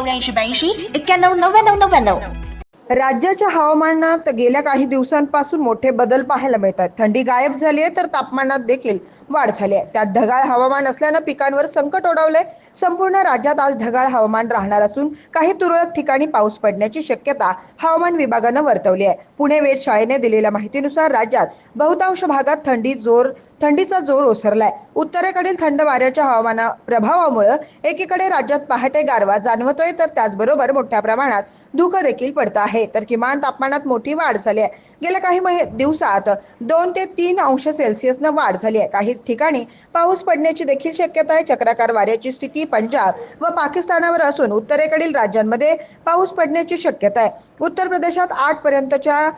चौऱ्याऐंशी ब्याऐंशी एक्क्याण्णव नव्याण्णव नव्याण्णव. राज्याच्या हवामानात गेल्या काही दिवसांपासून मोठे बदल पाहायला मिळतात थंडी गायब झाली आहे तर तापमानात देखील वाढ झाली आहे त्यात ढगाळ हवामान असल्यानं पिकांवर संकट ओढवलंय. संपूर्ण राज्यात आज ढगाळ हवामान राहणार असून काही तुरळक ठिकाणी पाऊस पडण्याची शक्यता हवामान विभागानं वर्तवली आहे पुणे वेधशाळेने दिलेल्या माहितीनुसार राज्यात बहुतांश भागात थंडी जोर थंडीचा जोर ओसरलाय. उत्तरेकडील थंड वाऱ्याच्या हवामाना प्रभावामुळे एकीकडे राज्यात पहाटे गारवा जाणवतोय तर त्याचबरोबर मोठ्या प्रमाणात धुकं देखील पडतं आहे. तर किमान तापमानात मोठी वाढ झाली आहे. गेल्या काही महि- दिवसात दोन ते तीन अंश सेल्सिअसनं वाढ झाली आहे. काही ठिकाणी पाऊस पडण्याची देखील शक्यता आहे. चक्राकार वाऱ्याची स्थिती पंजाब व पाकिस्तानावर असून उत्तरेकडील राज्यांमध्ये पाऊस पडण्याची शक्यता आहे. उत्तर प्रदेशात आठ पर्यंतच्या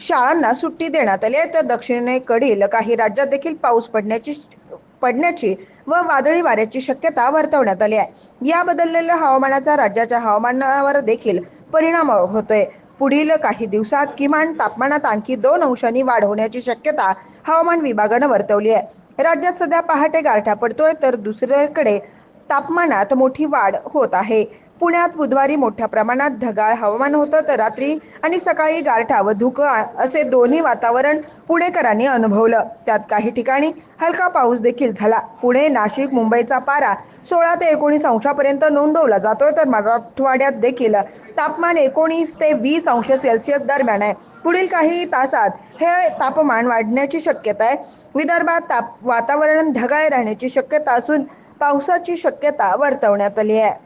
शाळांना सुट्टी देण्यात आली आहे. तर दक्षिणेकडील काही राज्यात देखील पाऊस पडण्याची पडण्याची व वादळी वाऱ्याची शक्यता वर्तवण्यात आली आहे. या बदललेल्या हवामानाचा राज्याच्या हवामानावर देखील परिणाम होतोय. पुढील काही दिवसात किमान तापमानात आणखी दोन अंशांनी वाढ होण्याची शक्यता हवामान विभागानं वर्तवली आहे. राज्यात सध्या पहाटे गारठा पडतोय तर दुसरीकडे तापमानात मोठी वाढ होत आहे. पुण्यात बुधवारी मोठ्या प्रमाणात ढगाळ हवामान होतं तर रात्री आणि सकाळी गारठा व धुकं असे दोन्ही वातावरण पुणेकरांनी अनुभवलं. त्यात काही ठिकाणी हलका पाऊस देखील झाला. पुणे नाशिक मुंबईचा पारा सोळा ते एकोणीस अंशापर्यंत नोंदवला जातोय तर मराठवाड्यात देखील तापमान एकोणीस ते वीस अंश सेल्सिअस दरम्यान आहे. पुढील काही तासात हे तापमान वाढण्याची शक्यता आहे. विदर्भात ताप वातावरण ढगाळ राहण्याची शक्यता असून पावसाची शक्यता वर्तवण्यात आली आहे.